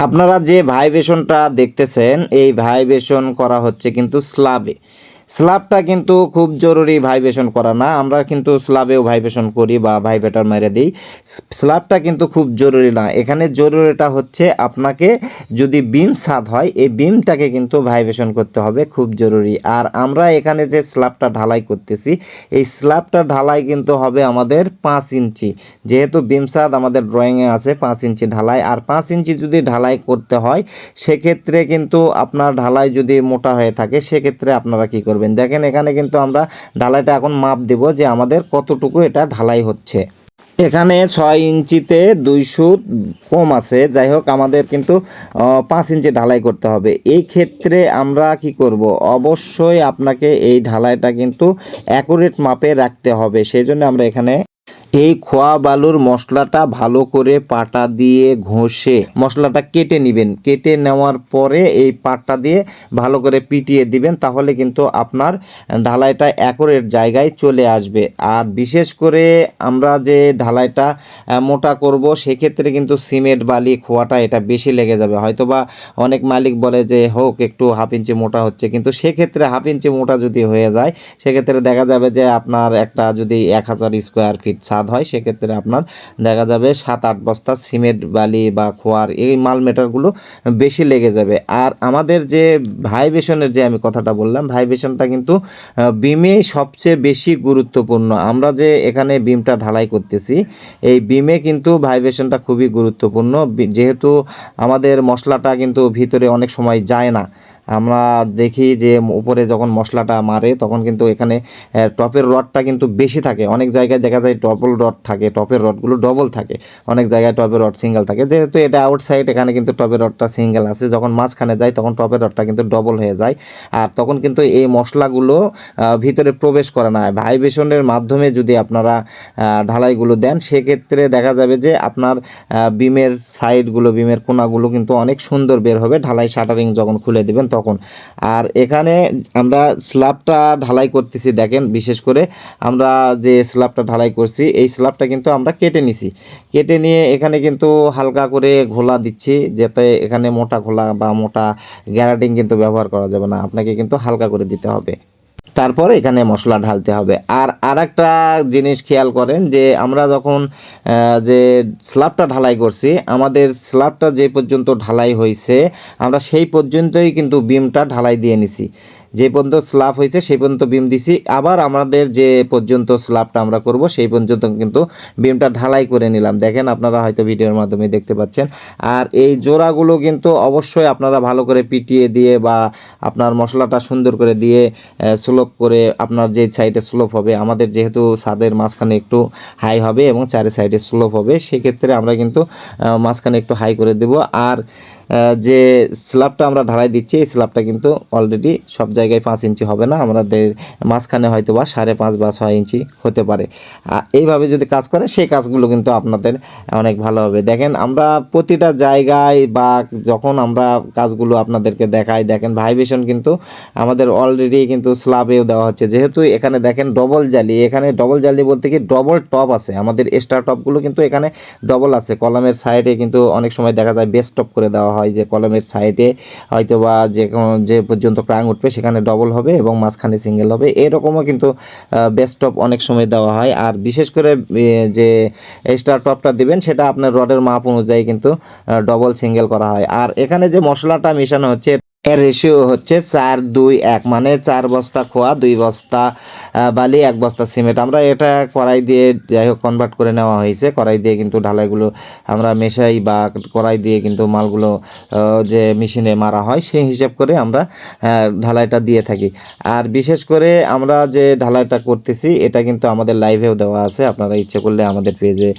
আপনারা যে ভাইব্রেশনটা দেখতেছেন এই ভাইব্রেশন করা হচ্ছে কিন্তু স্ল্যাবে স্ল্যাবটা কিন্তু খুব জরুরি ভাইব্রেশন করা না। আমরা কিন্তু স্ল্যাবেও ভাইব্রেশন করি বা ভাইব্রেটর মেরে দিই। স্ল্যাবটা কিন্তু খুব জরুরি না। এখানে জরুরিটা হচ্ছে আপনাকে যদি বিম সাদ হয়, এই বিমটাকে কিন্তু ভাইব্রেশন করতে হবে, খুব জরুরি। আর আমরা এখানে যে স্ল্যাবটা ঢালাই করতেছি, এই স্ল্যাবটা ঢালাই কিন্তু হবে আমাদের পাঁচ ইঞ্চি। যেহেতু বিম সাদ আমাদের ড্রয়িংয়ে আছে, পাঁচ ইঞ্চি ঢালাই। আর পাঁচ ইঞ্চি যদি ঢালাই করতে হয়, সেক্ষেত্রে কিন্তু আপনার ঢালাই যদি মোটা হয়ে থাকে, সেক্ষেত্রে আপনারা কী করবেন? দেখেন এখানে কিন্তু আমরা ঢালাইটা এখন মাপ দেব যে আমাদের কতটুকু এটা ঢালাই হচ্ছে। এখানে ছয় ইঞ্চিতে দুই দুইশো কম আছে। যাই হোক, আমাদের কিন্তু পাঁচ ইঞ্চি ঢালাই করতে হবে। এই ক্ষেত্রে আমরা কি করব? অবশ্যই আপনাকে এই ঢালাইটা কিন্তু অ্যাকুরেট মাপে রাখতে হবে। সেই জন্য আমরা এখানে এই খোয়া বালুর মশলাটা ভালো করে পাটা দিয়ে ঘষে মশলাটা কেটে নেবেন। কেটে নেওয়ার পরে এই পাটটা দিয়ে ভালো করে পিটিয়ে দিবেন, তাহলে কিন্তু আপনার ঢালাইটা অ্যাকোরেট জায়গায় চলে আসবে। আর বিশেষ করে আমরা যে ঢালাইটা মোটা করব, সেক্ষেত্রে কিন্তু সিমেন্ট, বালি, খোয়াটা এটা বেশি লেগে যাবে। হয়তোবা অনেক মালিক বলে যে, হোক, একটু হাফ ইঞ্চি মোটা হচ্ছে। কিন্তু সেক্ষেত্রে হাফ ইঞ্চি মোটা যদি হয়ে যায়, সেক্ষেত্রে দেখা যাবে যে আপনার একটা যদি এক হাজার স্কোয়ার ফিট ছাদ হয়, সেক্ষেত্রে আপনার দেখা যাবে সাত আট বস্তা সিমেন্ট, বালি বা খোয়ার এই মাল মেটারগুলো বেশি লেগে যাবে। আর আমাদের যে ভাইব্রেশনের যে আমি কথাটা বললাম, ভাইব্রেশনটা কিন্তু বিমে সবচেয়ে বেশি গুরুত্বপূর্ণ। আমরা যে এখানে বিমটা ঢালাই করতেছি, এই বিমে কিন্তু ভাইব্রেশনটা খুবই গুরুত্বপূর্ণ। যেহেতু আমাদের মশলাটা কিন্তু ভিতরে অনেক সময় যায় না। আমরা দেখি যে উপরে যখন মশলাটা মারে, তখন কিন্তু এখানে টপের রডটা কিন্তু বেশি থাকে। অনেক জায়গায় দেখা যায় ডবল রড থাকে টপের রডগুলো ডবল থাকে। অনেক জায়গায় টপের রড সিঙ্গেল থাকে। যেহেতু এটা আউটসাইড এখানে কিন্তু টপের রডটা সিঙ্গেল আছে। যখন মাঝখানে যায়, তখন টপের রডটা কিন্তু ডবল হয়ে যায়। আর তখন কিন্তু এই মশলাগুলো ভিতরে প্রবেশ করে না। ভাইব্রেশনের মাধ্যমে যদি আপনারা ঢালাইগুলো দেন, সেক্ষেত্রে দেখা যাবে যে আপনার বিমের সাইডগুলো বিমের কোনাগুলো কিন্তু অনেক সুন্দর বের হবে। ঢালাই শাটারিং যখন খুলে দেবেন তখন। আর এখানে আমরা স্ল্যাবটা ঢালাই করতেছি, দেখেন। বিশেষ করে আমরা যে স্ল্যাবটা ঢালাই করছি এই স্ল্যাবটা কিন্তু আমরা কেটে নিছি। কেটে নিয়ে এখানে কিন্তু হালকা করে ঘোলা দিচ্ছি যাতে এখানে মোটা ঘোলা বা মোটা গ্যারাডিং কিন্তু ব্যবহার করা যাবে না। আপনাকে কিন্তু হালকা করে দিতে হবে। তারপর এখানে মশলা ঢালতে হবে। আর আরেকটা জিনিস খেয়াল করেন যে আমরা যখন যে স্ল্যাবটা ঢালাই করছি, আমাদের স্ল্যাবটা যে পর্যন্ত ঢালাই হয়েছে আমরা সেই পর্যন্তই কিন্তু বিমটা ঢালাই দিয়ে নিছি। যে পর্যন্ত স্ল্যাব হয়েছে, সেই পর্যন্ত বিম দিছি। আবার আমাদের যে পর্যন্ত স্ল্যাবটা আমরা করব, সেই পর্যন্ত কিন্তু বিমটা ঢালাই করে নিলাম। দেখেন আপনারা হয়তো ভিডিওর মাধ্যমে দেখতে পাচ্ছেন। আর এই জোড়াগুলো কিন্তু অবশ্যই আপনারা ভালো করে পিটিয়ে দিয়ে বা আপনার মশলাটা সুন্দর করে দিয়ে স্লোপ করে আপনার যে সাইডে স্লোপ হবে, আমাদের যেহেতু ছাদের মাঝখানে একটু হাই হবে এবং চারি সাইডে স্লোপ হবে, সেক্ষেত্রে আমরা কিন্তু মাঝখানে একটু হাই করে দেব। আর যে স্ল্যাবটা আমরা ঢালাই দিচ্ছি, এই স্ল্যাবটা কিন্তু অলরেডি সব জায়গায় পাঁচ ইঞ্চি হবে না। আমাদের মাঝখানে হয়তো বা সাড়ে পাঁচ বা ছয় ইঞ্চি হতে পারে। এইভাবে যদি কাজ করে, সেই কাজগুলো কিন্তু আপনাদের অনেক ভালো হবে। দেখেন, আমরা প্রতিটা জায়গায় বা যখন আমরা কাজগুলো আপনাদেরকে দেখাই, দেখেন ভাইব্রেশন কিন্তু আমাদের অলরেডি কিন্তু স্ল্যাবেও দেওয়া হচ্ছে। যেহেতু এখানে দেখেন ডবল জালি, এখানে ডবল জালি বলতে কি ডবল টপ আছে। আমাদের এক্সট্রা টপগুলো কিন্তু এখানে ডবল আছে। কলমের সাইডে কিন্তু অনেক সময় দেখা যায় বেস্ট টপ করে দেওয়া হয়। যে কলমের সাইডে হয়তো বা যে যে পর্যন্ত ক্রাং উঠবে সেখানে ডবল হবে এবং মাঝখানে সিঙ্গেল হবে। এরকমও কিন্তু বেস্ট টপ অনেক সময় দেওয়া হয়। আর বিশেষ করে যে স্টার টপটা দিবেন সেটা আপনার রডের মাপ অনুযায়ী কিন্তু ডবল সিঙ্গেল করা হয়। আর এখানে যে মশলাটা মেশানো হচ্ছে এর রেশিও হচ্ছে চার, দুই, এক। মানে চার বস্তা খোয়া, দুই বস্তা বালি, এক বস্তা সিমেন্ট। আমরা এটা কড়াই দিয়ে যাই হোক কনভার্ট করে নেওয়া হয়েছে। কড়াই দিয়ে কিন্তু ঢালাইগুলো আমরা মেশাই বা কড়াই দিয়ে কিন্তু মালগুলো যে মেশিনে মারা হয়, সেই হিসাব করে আমরা ঢালাইটা দিয়ে থাকি। আর বিশেষ করে আমরা যে ঢালাইটা করতেছি, এটা কিন্তু আমাদের লাইভেও দেওয়া আছে। আপনারা ইচ্ছে করলে আমাদের পেজে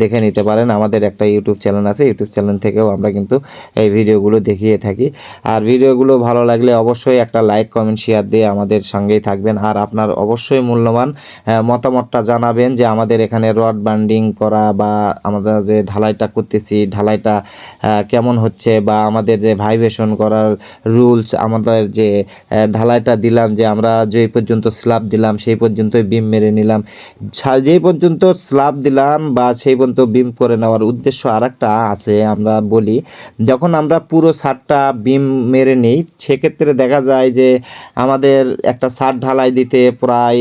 দেখে নিতে পারেন। আমাদের একটা ইউটিউব চ্যানেল আছে। ইউটিউব চ্যানেল থেকেও আমরা কিন্তু এই ভিডিওগুলো দেখিয়ে থাকি। আর ভিডিওগুলো ভালো লাগলে অবশ্যই একটা লাইক, কমেন্ট শেয়ার দিয়ে আমাদের সঙ্গেই থাকবেন। আর আপনার অবশ্যই মূল্যবান মতামতটা জানাবেন যে আমাদের এখানে রড বান্ডিং করা বা আমরা যে ঢালাইটা করতেছি, ঢালাইটা কেমন হচ্ছে বা আমাদের যে ভাইব্রেশন করার রুলস আমাদের যে ঢালাইটা দিলাম যে আমরা যেই পর্যন্ত স্ল্যাব দিলাম সেই পর্যন্তই বিম মেরে নিলাম। যেই পর্যন্ত স্ল্যাব দিলাম বা সেই পর্যন্ত বিম করে নেওয়ার উদ্দেশ্য আরেকটা আছে, আমরা বলি, যখন আমরা পুরো ছাদটা বিম মেরে নিই। সেক্ষেত্রে দেখা যায় যে আমাদের একটা ছাদ ঢালাই দিতে প্রায়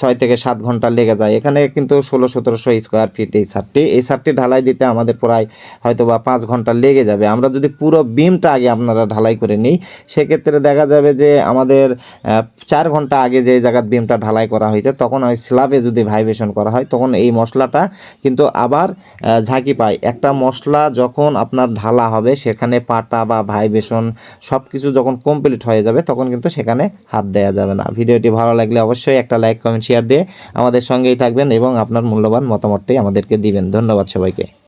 ছয় থেকে সাত ঘণ্টা লেগে যায়। এখানে কিন্তু ষোলো সতেরোশো স্কোয়ার ফিট এই ছাদটি এই ছাদটি ঢালাই দিতে আমাদের প্রায় হয়তো বা পাঁচ ঘণ্টা লেগে যাবে। আমরা যদি পুরো বিমটা আগে আপনারা ঢালাই করে নিই, সেক্ষেত্রে দেখা যাবে যে আমাদের চার ঘণ্টা আগে যে জায়গার বিমটা ঢালাই করা হয়েছে, তখন ওই স্ল্যাবে যদি ভাইব্রেশন করা হয়, তখন এই মশলাটা কিন্তু আবার ঝাঁকি পায়। একটা মশলা যখন আপনার ঢালা হবে, সেখানে পাটা বা ভাইব্রেশন সব কিছু যখন কমপ্লিট হয়ে যাবে, তখন কিন্তু সেখানে হাত দেওয়া যাবে না। ভিডিওটি ভালো লাগলে অবশ্যই একটা লাইক কমেন্ট শেয়ার দিয়ে আমাদের সঙ্গেই থাকবেন এবং আপনার মূল্যবান মতামতটি আমাদেরকে দিবেন। ধন্যবাদ সবাইকে।